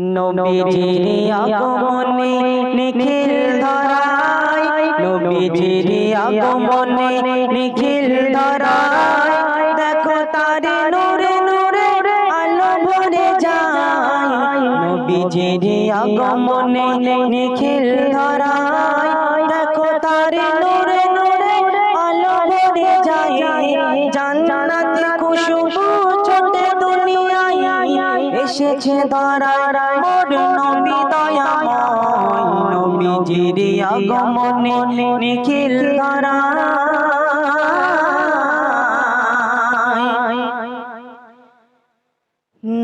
নবীজির আগমনে নিখিল ধরায়, নবীজির আগমনে নিখিল ধরায়, দেখো তার নূরে নূরে আলো ভরে যায়। নবীজির আগমনে নিখিল ধরায়, দেখো তার নূরে নূরে আলো ভরে যায়। জান্নাতে এসেছে ধরায় মোর নবী দয়াময় নবীজির আগমনে নিখিল ধরায়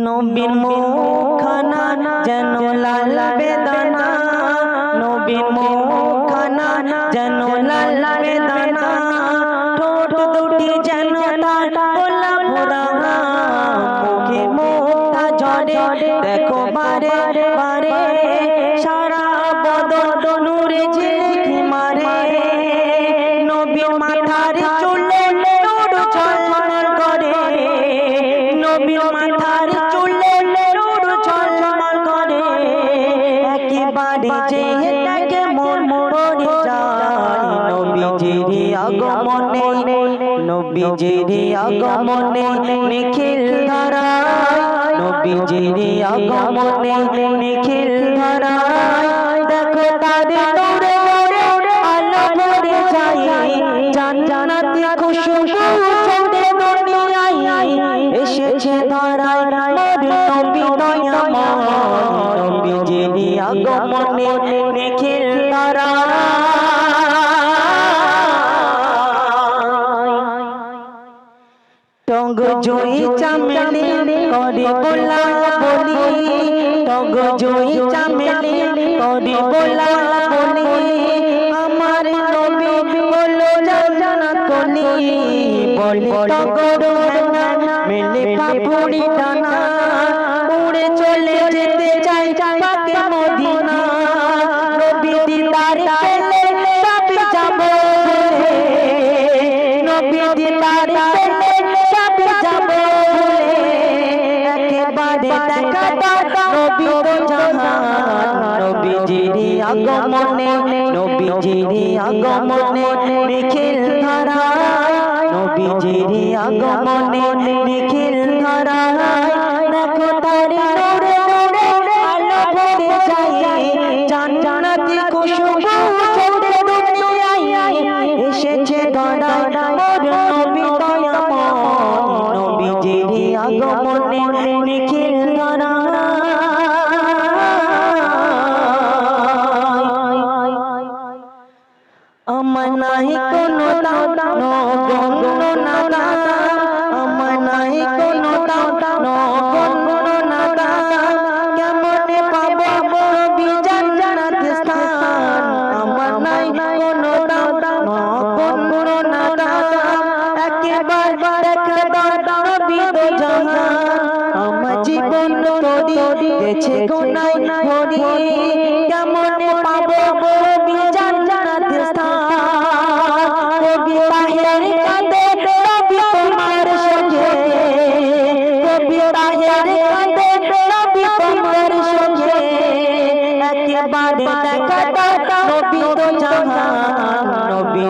নবীর মুখানা যেন লাল বেদনা, নবীর মুখানা যেন লাল ঝরে দেখো বারে বারে, সারা বদন নূরে ঝিলিকি মারে। নবীর মাথার চুলে নূর ঝলমল করে। নবীর মাথার চুলে নূর ঝলমল করে। একেবারে যে তাকে মন পড়ে যায় নবীজির আগমনে। নবীজির আগমনে নিখিল ধরায় নবীজির আগমনে নিখিল ধরায়। দেখো তাদের দৌড়ে দৌড়ে আলো ভরে যায় জান্নাতি খুশবু ছড়ে দুনিয়ায় এসেছে ধরায়। মোর নবী দয়াময় নবীজির আগমনে নিখিল ধরায়। টঙ্গ জয়ী চামেলি করে বলা বলি। টঙ্গ জয়ী চামেলি করে বলা বলি। আমার নবী বলো জান্নাত কলি বলে টগর মেলে পাপুড়ি টানা উড়ে চলে যেতে চাই পাকে দেখা দাও নবী তো জাহান নবীজির আগমনে নবীজির আগমনে নিখিল ধারা নবীজির আগমনে নিখিল ধরায় নাই কোনো দাও গন্ধ না আমার নাই কোনো দাও গন্ধ না দাও পাবো নবী জান্নাত স্থান? আমার নাই কোনো দাও গন্ধ না দাও একবার দেখা দাও নবী তো জাহান। আমার জীবন তোরি গেছে গোনাই ভরি কেমনে পাবো নবী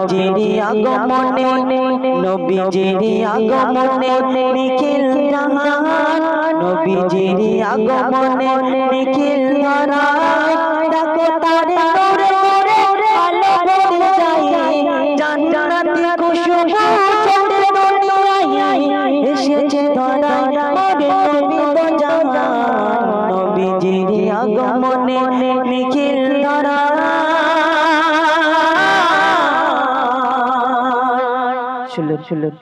নবীজির আগমনে নবীজির আগমনে নিখিল জাহান নবীজির আগমনে নিখিল ধরায় দেখো তারে নূরে নূরে, আলো ভরে যায় জান্নাতি খুশবু ছড়ে দুনিয়ায় এসেছে ধরায় ওরে নবী তো জাহান। নবীজির আগমনে নিখিল ধরায় সুন্দর সুন্দর